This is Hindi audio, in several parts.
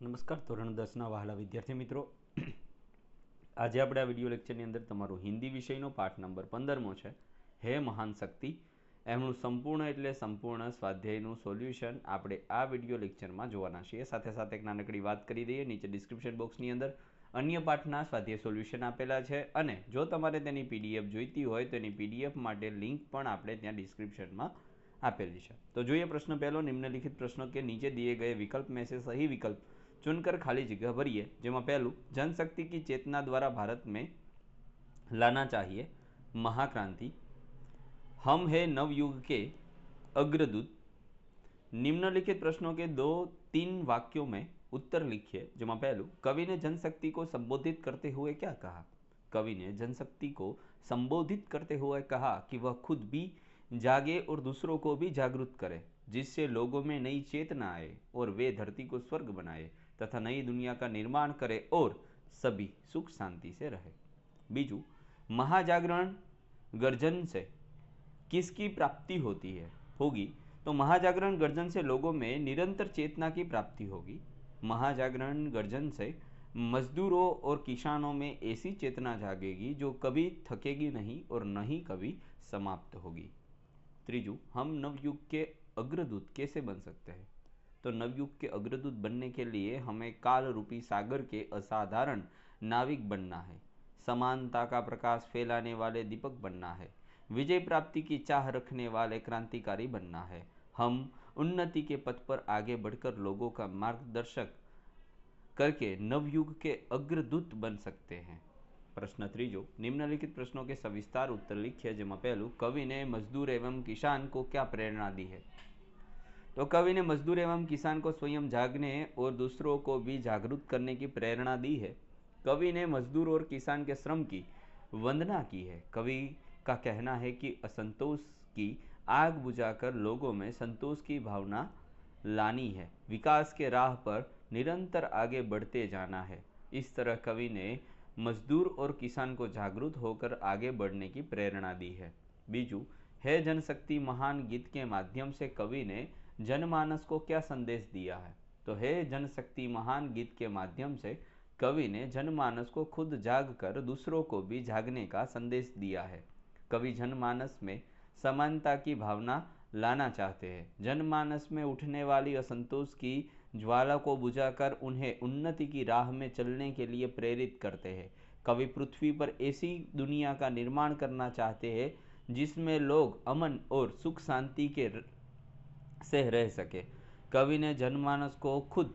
નમસ્કાર, ધોરણ દસના વહાલા વિદ્યાર્થી મિત્રો. આજે આપણે આ વીડિયો લેક્ચરની અંદર તમારો હિન્દી વિષયનો પાઠ નંબર પંદરમો છે, હે મહાન શક્તિ. એમનું સંપૂર્ણ એટલે સંપૂર્ણ સ્વાધ્યાયનું સોલ્યુશન આપણે આ વીડિયો લેક્ચરમાં જોવાના છીએ. સાથે સાથે એક નાનકડી વાત કરી દઈએ, નીચે ડિસ્ક્રિપ્શન બોક્સની અંદર અન્ય પાઠના સ્વાધ્યાય સોલ્યુશન આપેલા છે. અને જો તમારે તેની પીડીએફ જોઈતી હોય, તો એની પીડીએફ માટે લિંક પણ આપણે ત્યાં ડિસ્ક્રિપ્શનમાં આપેલી છે. તો જોઈએ પ્રશ્ન પહેલો, નિમ્નલિખિત પ્રશ્નો કે નીચે દિયે ગયે વિકલ્પ મેં સહી વિકલ્પ चुनकर खाली जगह भरिए જેમાં પહેલું जनशक्ति की चेतना द्वारा भारत में लाना चाहिए महाक्रांति हम है नवयुग के अग्रदूत निम्नलिखित प्रश्नों के दो तीन वाक्यों में उत्तर लिखिए જેમાં પહેલું कवि ने जनशक्ति को संबोधित करते हुए क्या कहा कवि ने जनशक्ति को संबोधित करते हुए कहा कि वह खुद भी जागे और दूसरों को भी जागरूक करे जिससे लोगों में नई चेतना आए और वे धरती को स्वर्ग बनाए तथा नई दुनिया का निर्माण करे और सभी सुख शांति से रहे। बीजू, महाजागरण गर्जन से किसकी प्राप्ति होती है? होगी। तो महाजागरण गर्जन से लोगों में निरंतर चेतना की प्राप्ति होगी। महाजागरण गर्जन से मजदूरों और किसानों में ऐसी चेतना जागेगी जो कभी थकेगी नहीं और न ही कभी समाप्त होगी। त्रिजू, हम नवयुग के अग्रदूत कैसे बन सकते हैं? तो नवयुग के अग्रदूत बनने के लिए हमें काल रूपी सागर के असाधारण नाविक बनना है। समानता का प्रकाश फैलाने वाले दीपक बनना है। विजय प्राप्ति की चाह रखने वाले क्रांतिकारी बनना है। हम उन्नति के पथ पर आगे बढ़कर लोगों का मार्गदर्शक करके नवयुग के अग्रदूत बन सकते हैं। प्रश्न ત્રીજો निम्नलिखित प्रश्नों के सविस्तार उत्तर लिखिए જેમાં પહેલું कवि ने मजदूर एवं किसान को क्या प्रेरणा दी है तो कवि ने मजदूर एवं किसान को स्वयं जागने और दूसरों को भी जागरूक करने की प्रेरणा दी है कवि ने मजदूर और किसान के श्रम की वंदना की है कवि का कहना है कि असंतोष की आग बुझाकर लोगों में संतोष की भावना लानी है विकास के राह पर निरंतर आगे बढ़ते जाना है इस तरह कवि ने मजदूर और किसान को जागरूक होकर आगे बढ़ने की प्रेरणा दी है। बीजू, है जनशक्ति महान गीत के माध्यम से कवि ने जनमानस को क्या संदेश दिया है? तो हे जनशक्ति महान गीत के माध्यम से कवि ने जनमानस को खुद जाग कर दूसरों को भी जागने का संदेश दिया है। कवि जनमानस में समानता की भावना लाना चाहते हैं। जनमानस में उठने वाली असंतोष की ज्वाला को बुझाकर उन्हें उन्नति की राह में चलने के लिए प्रेरित करते हैं कवि पृथ्वी पर ऐसी दुनिया का निर्माण करना चाहते हैं जिसमें लोग अमन और सुख शांति के से रह सके कवि ने जनमानस को खुद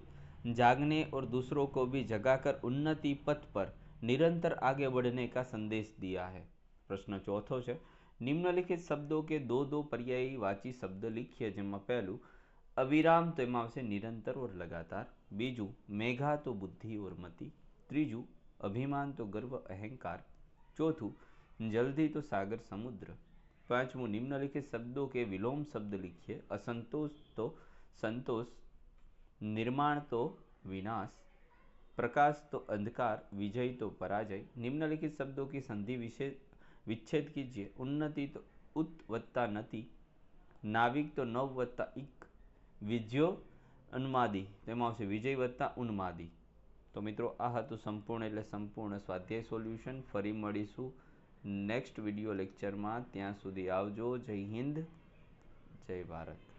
जागने और दूसरों को भी जगाकर उन्नति पथ पर निरंतर आगे बढ़ने का संदेश दिया है प्रश्न चौथो છે નિમ્નલિખિત શબ્દો કે દો દો પર્યાયી વાચી શબ્દ लिखिए જેમાં પહેલું अविराम तो इमाम से निरंतर और लगातार, बीजू मेघा तो बुद्धि और मति, त्रीजू अभिमान तो गर्व अहंकार, चौथु जल्दी तो सागर समुद्र, पांचवू निम्नलिखित शब्दों के विलोम शब्द लिखिए, असंतोष तो संतोष, निर्माण तो विनाश, प्रकाश तो अंधकार, विजय तो पराजय, निम्नलिखित शब्दों की संधि विशेष विच्छेद कीजिए, उन्नति तो उत्वत्ता नति, नाविक तो नववत्ता इक વિજ્યો ઉન્માદી. તેમાં આવશે વિજય વત્તા ઉન્માદી. તો મિત્રો, આ હતું સંપૂર્ણ એટલે સંપૂર્ણ સ્વાધ્યાય સોલ્યુશન. ફરી મળીશું નેક્સ્ટ વીડિયો લેક્ચરમાં. ત્યાં સુધી આવજો. જય હિન્દ. જય ભારત.